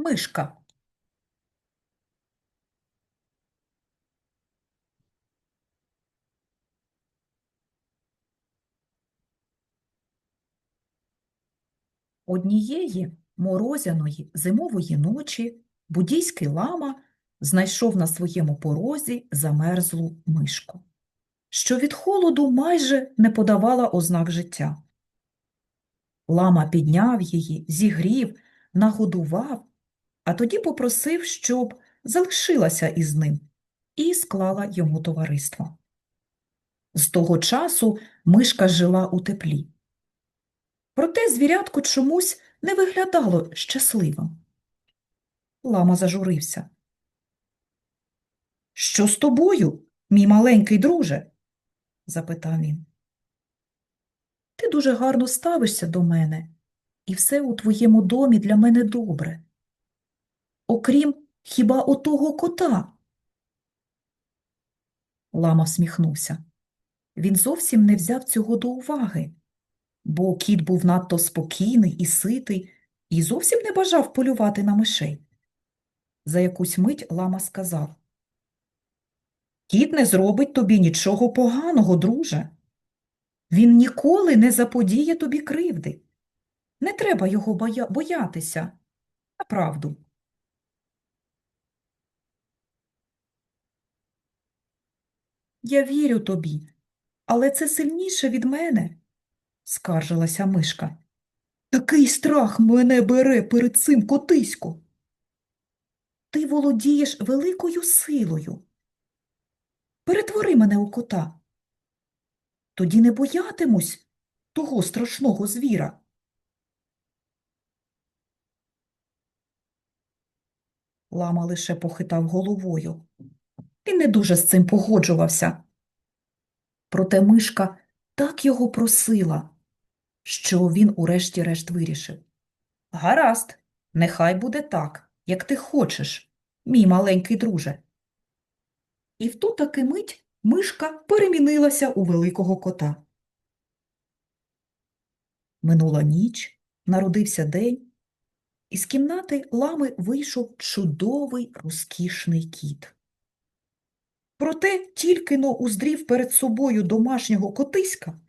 Мишка. Однієї морозяної зимової ночі буддійський лама знайшов на своєму порозі замерзлу мишку, що від холоду майже не подавала ознак життя. Лама підняв її, зігрів, нагодував, а тоді попросив, щоб залишилася із ним і склала йому товариство. З того часу мишка жила у теплі. Проте звірятко чомусь не виглядало щасливим. Лама зажурився. Що з тобою, мій маленький друже? запитав він. Ти дуже гарно ставишся до мене, і все у твоєму домі для мене добре. Окрім хіба отого кота. Лама всміхнувся. Він зовсім не взяв цього до уваги, бо кіт був надто спокійний і ситий і зовсім не бажав полювати на мишей. За якусь мить лама сказав Кіт не зробить тобі нічого поганого, друже. Він ніколи не заподіє тобі кривди. Не треба його боя... боятися. Направду. Я вірю тобі, але це сильніше від мене, скаржилася мишка. Такий страх мене бере перед цим котисько. Ти володієш великою силою. Перетвори мене у кота. Тоді не боятимусь того страшного звіра. Лама лише похитав головою. Він не дуже з цим погоджувався. Проте мишка так його просила, що він урешті-решт вирішив. Гаразд, нехай буде так, як ти хочеш, мій маленький друже. І в ту таки мить мишка перемінилася у великого кота. Минула ніч, народився день, і з кімнати лами вийшов чудовий розкішний кіт. Проте тільки но уздрів перед собою домашнього котиська,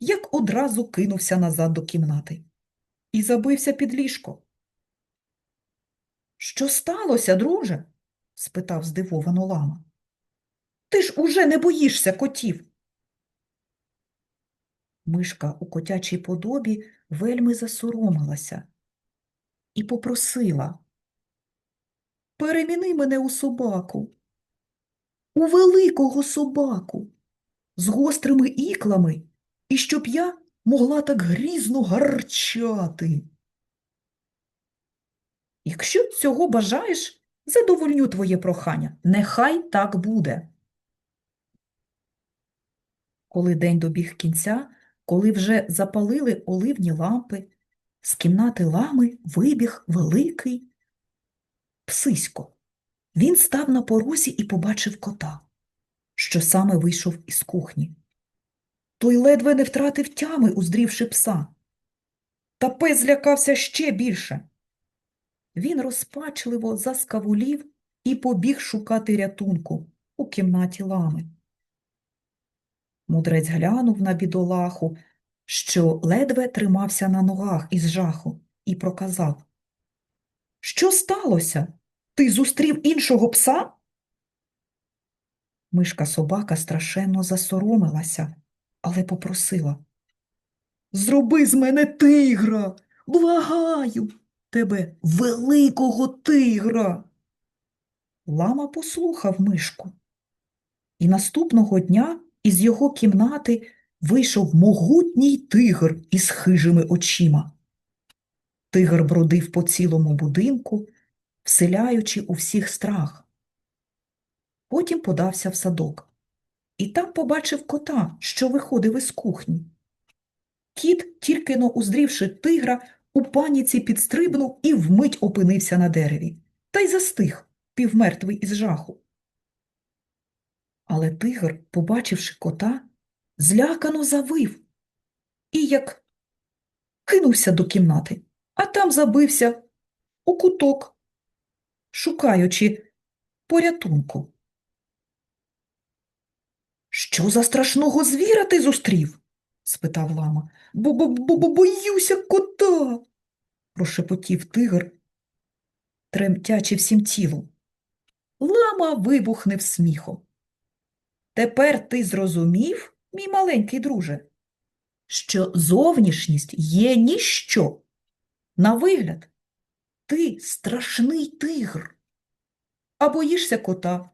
як одразу кинувся назад до кімнати і забився під ліжко. Що сталося, друже? спитав здивовано лама. Ти ж уже не боїшся котів. Мишка у котячій подобі вельми засоромилася і попросила Переміни мене у собаку, у великого собаку, з гострими іклами, і щоб я могла так грізно гарчати. Якщо цього бажаєш, задовольню твоє прохання. Нехай так буде. Коли день добіг кінця, коли вже запалили оливні лампи, з кімнати лами вибіг великий псисько. Він став на порозі і побачив кота, що саме вийшов із кухні. Той ледве не втратив тями, уздрівши пса. Та пес злякався ще більше. Він розпачливо заскавулів і побіг шукати рятунку у кімнаті лами. Мудрець глянув на бідолаху, що ледве тримався на ногах із жаху, і проказав Що сталося? Ти зустрів іншого пса? Мишка собака страшенно засоромилася, але попросила Зроби з мене тигра, благаю тебе, великого тигра. Лама послухав мишку. І наступного дня із його кімнати вийшов могутній тигр із хижими очима. Тигр бродив по цілому будинку, вселяючи у всіх страх. Потім подався в садок і там побачив кота, що виходив із кухні. Кіт, тільки но уздрівши тигра, у паніці підстрибнув і вмить опинився на дереві, та й застиг, півмертвий із жаху. Але тигр, побачивши кота, злякано завив і як кинувся до кімнати, а там забився у куток шукаючи порятунку. Що за страшного звіра ти зустрів? спитав лама. Бо бо бо бо боюся кота. прошепотів тигр, тремтячи всім тілом. Лама вибухнув сміхом. Тепер ти зрозумів, мій маленький друже, що зовнішність є ніщо. На вигляд, ти страшний тигр. А боїшся кота,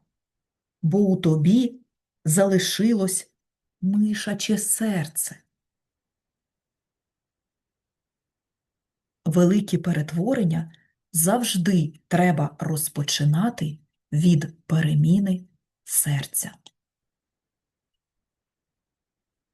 бо у тобі залишилось мишаче серце. Великі перетворення завжди треба розпочинати від переміни серця.